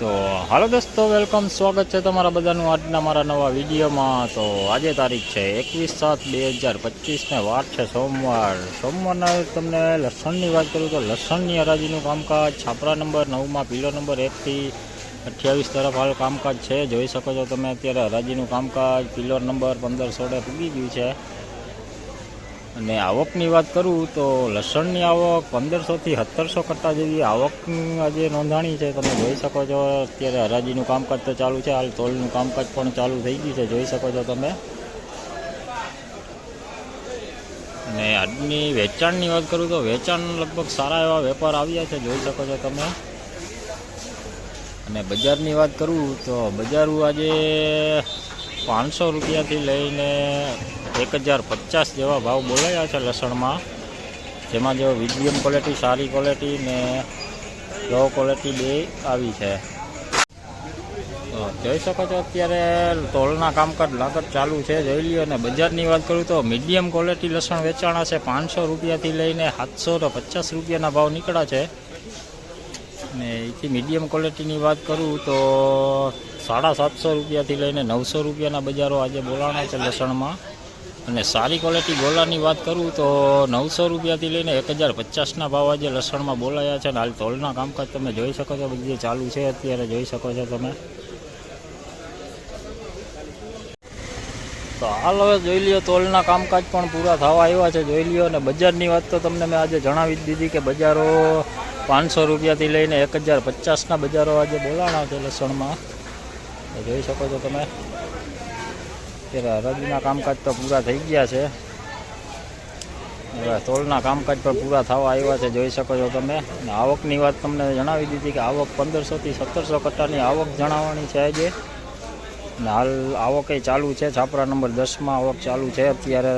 તો હાલો દોસ્તો, વેલકમ, સ્વાગત છે તમારા બધાનું આજના મારા નવા વિડીયોમાં. તો આજે તારીખ છે એકવીસ સાત બે હજાર પચીસને વાર છે સોમવાર. સોમવારના તમને લસણની વાત કરું તો લસણની હરાજીનું કામકાજ, છાપરા નંબર નવમાં, પીલો નંબર એકથી અઠ્યાવીસ તરફ હાલ કામકાજ છે. જોઈ શકો છો તમે અત્યારે હરાજીનું કામકાજ પિલર નંબર પંદર સોળે પૂગી ગયું છે. અને આવકની વાત કરું તો લસણની આવક પંદરસોથી સત્તરસો કરતાં જેવી આવકની આજે નોંધાણી છે. તમે જોઈ શકો છો, અત્યારે હરાજીનું કામકાજ તો ચાલુ છે. હાલ તોલનું કામકાજ પણ ચાલુ થઈ ગયું છે. જોઈ શકો છો તમે. અને આજની વેચાણની વાત કરું તો વેચાણ લગભગ સારા એવા વેપાર આવ્યા છે. જોઈ શકો છો તમે. અને બજારની વાત કરું તો બજારું આજે પાંચસો રૂપિયાથી લઈને એક હજાર પચાસ જેવા ભાવ બોલાયા છે લસણમાં, જેમાં જો મીડિયમ ક્વોલિટી સારી ક્વોલિટી ને લો ક્વોલિટી બે આવી છે. જોઈ શકો છો અત્યારે તોલના કામકાજ લાગત ચાલુ છે, જોઈ લ્યો. અને બજારની વાત કરું તો મીડિયમ ક્વોલિટી લસણ વેચાણા છે પાંચસો રૂપિયાથી લઈને સાતસો તો પચાસ રૂપિયાના ભાવ નીકળ્યા છે. ને એથી મીડિયમ ક્વોલિટીની વાત કરું તો સાડા સાતસો રૂપિયાથી લઈને નવસો રૂપિયાના બજારો આજે બોલાણા છે લસણમાં. અને સારી ક્વોલિટી ગોલાની વાત કરું તો નવસો રૂપિયાથી લઈને એક હજાર પચાસના ભાવ આજે લસણમાં બોલાયા છે. અને હાલ તોલના કામકાજ તમે જોઈ શકો છો. બધી ચાલુ છે અત્યારે જોઈ શકો છો તમે. તો હાલ હવે જોઈ લ્યો, તોલના કામકાજ પણ પૂરા થવા આવ્યા છે. જોઈ લ્યો, અને બજારની વાત તો તમને મેં આજે જણાવી જ દીધી કે બજારો પાંચસો રૂપિયાથી લઈને એક હજાર પચાસના બજારો આજે બોલાણા છે લસણમાં. જોઈ શકો છો તમે. હરાજીના કામકાજ તો પૂરા થઈ ગયા છે. તોલના કામકાજ પણ પૂરા થવા આવ્યા છે, જોઈ શકો છો તમે. આવકની વાત તમને જણાવી દીધી કે આવક પંદરસોથી સત્તરસો કટ્ટાની આવક જણાવવાની છે આજે. હાલ આવકે ચાલુ છે, છાપરા નંબર દસમાં આવક ચાલુ છે અત્યારે.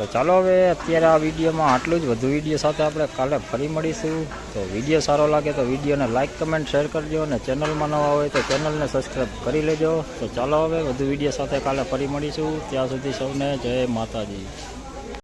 તો ચાલો હવે અત્યારે આ વિડીયોમાં આટલું જ. વધુ વીડિયો સાથે આપણે કાલે ફરી મળીશું. તો વીડિયો સારો લાગે તો વિડીયોને લાઇક કમેન્ટ, શેર કરજો અને ચેનલમાં નવા હોય તો ચેનલને સબસ્ક્રાઈબ કરી લેજો. તો ચાલો હવે વધુ વીડિયો સાથે કાલે ફરી મળીશું. ત્યાં સુધી સૌને જય માતાજી.